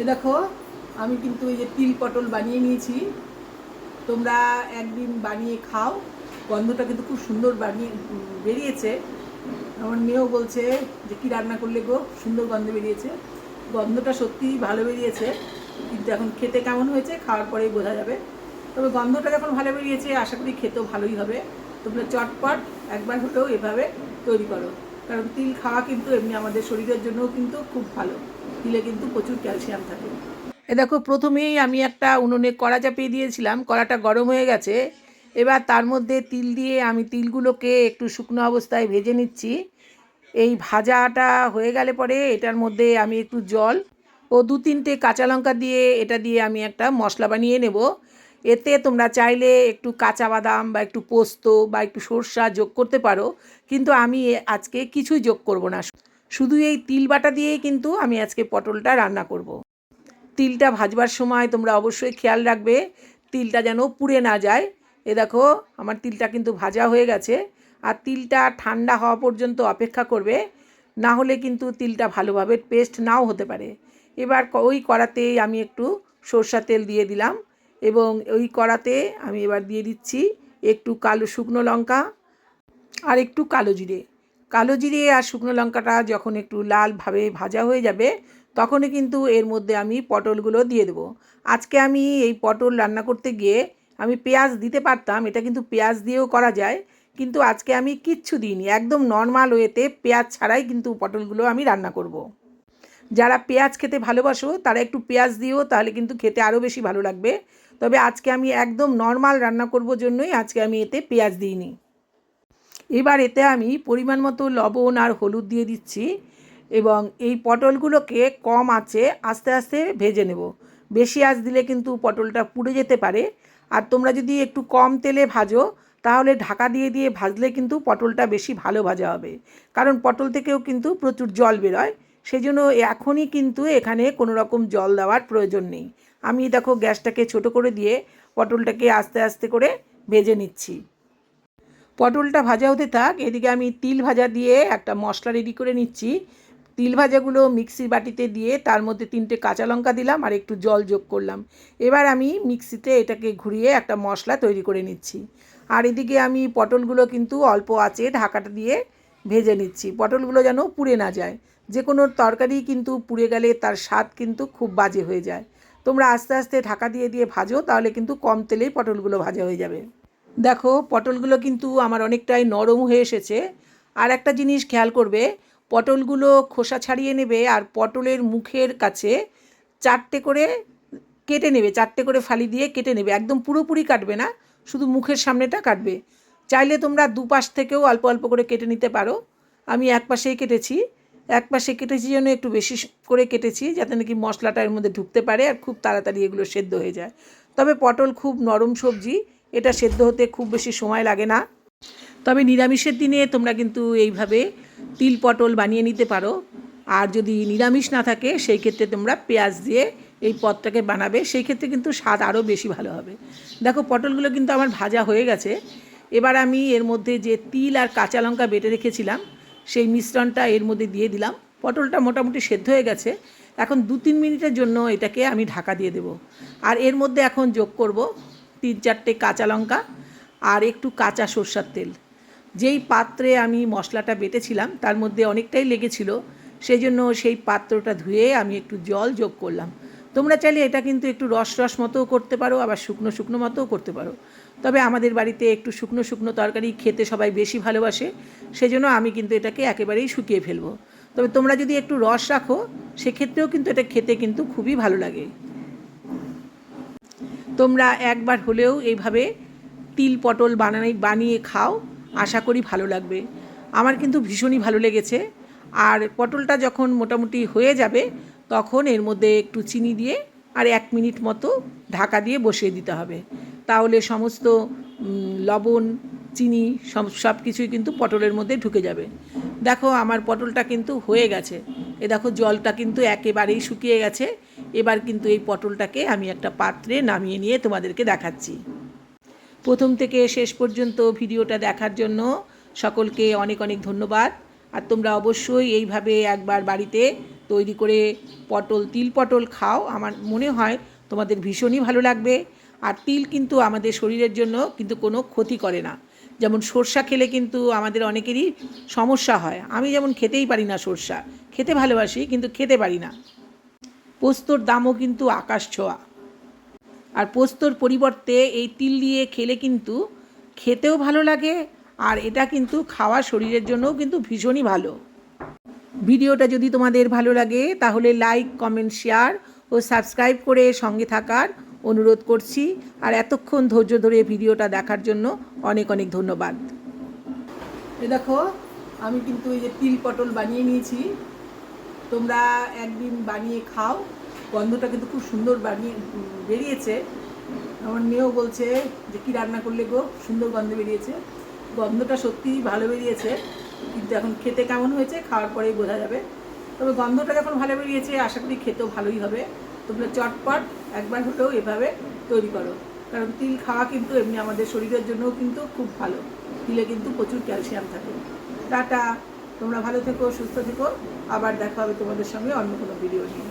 এ দেখো, আমি কিন্তু এই যে তিল পটল বানিয়ে নিয়েছি। তোমরা একদিন বানিয়ে খাও। গন্ধটা কিন্তু খুব সুন্দর বানিয়ে বেরিয়েছে। আমার মেয়েও বলছে যে, কি রান্না করলে গো? সুন্দর গন্ধ বেরিয়েছে। গন্ধটা সত্যিই ভালো বেরিয়েছে। কিন্তু এখন খেতে কেমন হয়েছে, খাওয়ার পরেই বোঝা যাবে। তবে গন্ধটা যখন ভালো বেরিয়েছে, আশা করি খেতেও ভালোই হবে। তোমরা চটপট একবার হলেও এভাবে তৈরি করো। কারণ তিল খাওয়া কিন্তু এমনি আমাদের শরীরের জন্যও কিন্তু খুব ভালো। তিলে কিন্তু প্রচুর ক্যালসিয়াম থাকে। এ দেখো, প্রথমেই আমি একটা উনুনে কড়া চাপিয়ে দিয়েছিলাম, কড়াটা গরম হয়ে গেছে। এবার তার মধ্যে তিল দিয়ে আমি তিলগুলোকে একটু শুকনো অবস্থায় ভেজে নিচ্ছি। এই ভাজাটা হয়ে গেলে পরে এটার মধ্যে আমি একটু জল ও দু তিনটে কাঁচা লঙ্কা দিয়ে এটা দিয়ে আমি একটা মশলা বানিয়ে নেব। এতে তোমরা চাইলে একটু কাঁচা বাদাম বা একটু পোস্ত বা একটু সর্ষা যোগ করতে পারো, কিন্তু আমি আজকে কিছুই যোগ করব না। শুধু এই তিল বাটা দিয়েই কিন্তু আমি আজকে পটলটা রান্না করব। তিলটা ভাজবার সময় তোমরা অবশ্যই খেয়াল রাখবে, তিলটা যেন পুড়ে না যায়। এ দেখো, আমার তিলটা কিন্তু ভাজা হয়ে গেছে। আর তিলটা ঠান্ডা হওয়া পর্যন্ত অপেক্ষা করবে, না হলে কিন্তু তিলটা ভালোভাবে পেস্ট নাও হতে পারে। এবার ওই কড়াতেই আমি একটু সর্ষা তেল দিয়ে দিলাম এবং ওই কড়াতে আমি এবার দিয়ে দিচ্ছি একটু কালো শুকনো লঙ্কা আর একটু কালো জিরে। কালো জিরে আর শুকনো লঙ্কাটা যখন একটু লালভাবে ভাজা হয়ে যাবে, তখনই কিন্তু এর মধ্যে আমি পটলগুলো দিয়ে দেবো। আজকে আমি এই পটল রান্না করতে গিয়ে আমি পেঁয়াজ দিতে পারতাম, এটা কিন্তু পেঁয়াজ দিয়েও করা যায়, কিন্তু আজকে আমি কিচ্ছু দিইনি, একদম নর্মাল ওয়েতে পেঁয়াজ ছাড়াই কিন্তু পটলগুলো আমি রান্না করব। যারা পেঁয়াজ খেতে ভালোবাসো, তারা একটু পেঁয়াজ দিও, তাহলে কিন্তু খেতে আরও বেশি ভালো লাগবে। তবে আজকে আমি একদম নর্মাল রান্না করব জন্যই আজকে আমি এতে পেঁয়াজ দিইনি। এবার এতে আমি পরিমাণ মতো লবণ আর হলুদ দিয়ে দিচ্ছি এবং এই পটলগুলোকে কম আঁচে আস্তে আস্তে ভেজে নেব। বেশি আঁচ দিলে কিন্তু পটলটা পুড়ে যেতে পারে। আর তোমরা যদি একটু কম তেলে ভাজো, তাহলে ঢাকা দিয়ে দিয়ে ভাজলে কিন্তু পটলটা বেশি ভালো ভাজা হবে। কারণ পটল থেকেও কিন্তু প্রচুর জল বেরোয়। সেই জন্য এখনই কিন্তু এখানে কোনো রকম জল দেওয়ার প্রয়োজন নেই। আমি দেখো গ্যাসটাকে ছোট করে দিয়ে পটলটাকে আস্তে আস্তে করে ভেজে নিচ্ছি। পটলটা ভাজা হতে থাক, এদিকে আমি তিল ভাজা দিয়ে একটা মশলা রেডি করে নিচ্ছি। তিল ভাজাগুলো মিক্সির বাটিতে দিয়ে তার মধ্যে তিনটে কাঁচা লঙ্কা দিলাম আর একটু জল যোগ করলাম। এবার আমি মিক্সিতে এটাকে ঘুরিয়ে একটা মশলা তৈরি করে নিচ্ছি। আর এদিকে আমি পটলগুলো কিন্তু অল্প আঁচে ঢাকাটা দিয়ে ভেজে নিচ্ছি। পটলগুলো যেন পুড়ে না যায়। যে কোনো তরকারি কিন্তু পুড়ে গেলে তার স্বাদ কিন্তু খুব বাজে হয়ে যায়। তোমরা আস্তে আস্তে ঢাকা দিয়ে দিয়ে ভাজো, তাহলে কিন্তু কম তেলেই পটলগুলো ভাজা হয়ে যাবে। দেখো, পটলগুলো কিন্তু আমার অনেকটাই নরম হয়ে এসেছে। আর একটা জিনিস খেয়াল করবে, পটলগুলো খোসা ছাড়িয়ে নেবে আর পটলের মুখের কাছে চারটে করে কেটে নেবে, চারটে করে ফালি দিয়ে কেটে নেবে। একদম পুরোপুরি কাটবে না, শুধু মুখের সামনেটা কাটবে। চাইলে তোমরা দুপাশ থেকেও অল্প অল্প করে কেটে নিতে পারো। আমি এক পাশেই কেটেছি, এক পাশে কেটেছি জন্য একটু বেশি করে কেটেছি, যাতে নাকি মশলাটা এর মধ্যে ঢুকতে পারে আর খুব তাড়াতাড়ি এগুলো সেদ্ধ হয়ে যায়। তবে পটল খুব নরম সবজি এটা সেদ্ধ হতে খুব বেশি সময় লাগে না। তবে নিরামিষের দিনে তোমরা কিন্তু এইভাবে তিল পটল বানিয়ে নিতে পারো। আর যদি নিরামিষ না থাকে, সেই ক্ষেত্রে তোমরা পেঁয়াজ দিয়ে এই পদটাকে বানাবে। সেই ক্ষেত্রে কিন্তু স্বাদ আরও বেশি ভালো হবে। দেখো, পটলগুলো কিন্তু আমার ভাজা হয়ে গেছে। এবার আমি এর মধ্যে যে তিল আর কাঁচা লঙ্কা বেটে রেখেছিলাম, সেই মিশ্রণটা এর মধ্যে দিয়ে দিলাম। পটলটা মোটামুটি সেদ্ধ হয়ে গেছে। এখন দু তিন মিনিটের জন্য এটাকে আমি ঢাকা দিয়ে দেবো। আর এর মধ্যে এখন যোগ করব তিন চারটে কাঁচা লঙ্কা আর একটু কাঁচা সর্ষার তেল। যেই পাত্রে আমি মশলাটা বেটেছিলাম, তার মধ্যে অনেকটাই লেগেছিল সেই জন্য সেই পাত্রটা ধুয়ে আমি একটু জল যোগ করলাম। তোমরা চাইলে এটা কিন্তু একটু রস রস মতোও করতে পারো, আবার শুকনো শুকনো মতোও করতে পারো। তবে আমাদের বাড়িতে একটু শুকনো শুকনো তরকারি খেতে সবাই বেশি ভালোবাসে, সেজন্য আমি কিন্তু এটাকে একেবারেই শুকিয়ে ফেলব। তবে তোমরা যদি একটু রস রাখো, সেক্ষেত্রেও কিন্তু এটা খেতে কিন্তু খুবই ভালো লাগে। তোমরা একবার হলেও এইভাবে তিল পটল বানানি বানিয়ে খাও, আশা করি ভালো লাগবে। আমার কিন্তু ভীষণই ভালো লেগেছে। আর পটলটা যখন মোটামুটি হয়ে যাবে, তখন এর মধ্যে একটু চিনি দিয়ে আর এক মিনিট মতো ঢাকা দিয়ে বসিয়ে দিতে হবে। তাহলে সমস্ত লবণ, চিনি, সব সব কিছুই কিন্তু পটলের মধ্যে ঢুকে যাবে। দেখো আমার পটলটা কিন্তু হয়ে গেছে। এ দেখো জলটা কিন্তু একেবারেই শুকিয়ে গেছে। এবার কিন্তু এই পটলটাকে আমি একটা পাত্রে নামিয়ে নিয়ে তোমাদেরকে দেখাচ্ছি। প্রথম থেকে শেষ পর্যন্ত ভিডিওটা দেখার জন্য সকলকে অনেক অনেক ধন্যবাদ। আর তোমরা অবশ্যই এইভাবে একবার বাড়িতে তৈরি করে পটল, তিল পটল খাও। আমার মনে হয় তোমাদের ভীষণই ভালো লাগবে। আর তিল কিন্তু আমাদের শরীরের জন্য কিন্তু কোনো ক্ষতি করে না। যেমন সর্ষা খেলে কিন্তু আমাদের অনেকেরই সমস্যা হয়। আমি যেমন খেতেই পারি না সর্ষা। খেতে ভালোবাসি, কিন্তু খেতে পারি না। পোস্তর দামও কিন্তু আকাশ ছোঁয়া। আর পোস্তর পরিবর্তে এই তিল দিয়ে খেলে কিন্তু খেতেও ভালো লাগে, আর এটা কিন্তু খাওয়া শরীরের জন্যও কিন্তু ভীষণই ভালো। ভিডিওটা যদি তোমাদের ভালো লাগে, তাহলে লাইক, কমেন্ট, শেয়ার ও সাবস্ক্রাইব করে সঙ্গে থাকার অনুরোধ করছি। আর এতক্ষণ ধৈর্য ধরে ভিডিওটা দেখার জন্য অনেক অনেক ধন্যবাদ। দেখো, আমি কিন্তু এই যে তিল পটল বানিয়ে নিয়েছি। তোমরা একদিন বানিয়ে খাও। গন্ধটা কিন্তু খুব সুন্দর বানিয়ে বেরিয়েছে। আমার মেয়েও বলছে যে, কি রান্না করলে গো? সুন্দর গন্ধ বেরিয়েছে। গন্ধটা সত্যিই ভালো বেরিয়েছে, কিন্তু এখন খেতে কেমন হয়েছে খাওয়ার পরেই বোঝা যাবে। তবে গন্ধটা যখন ভালো বেরিয়েছে, আশা করি খেতেও ভালোই হবে। তোমরা চটপট একবার হলেও এভাবে তৈরি করো। কারণ তিল খাওয়া কিন্তু এমনি আমাদের শরীরের জন্যও কিন্তু খুব ভালো। তিলে কিন্তু প্রচুর ক্যালসিয়াম থাকে। টাটা! তোমরা ভালো থেকো সুস্থ থেকো। আবার দেখা হবে তোমাদের সঙ্গে অন্য কোনো ভিডিও নিয়ে।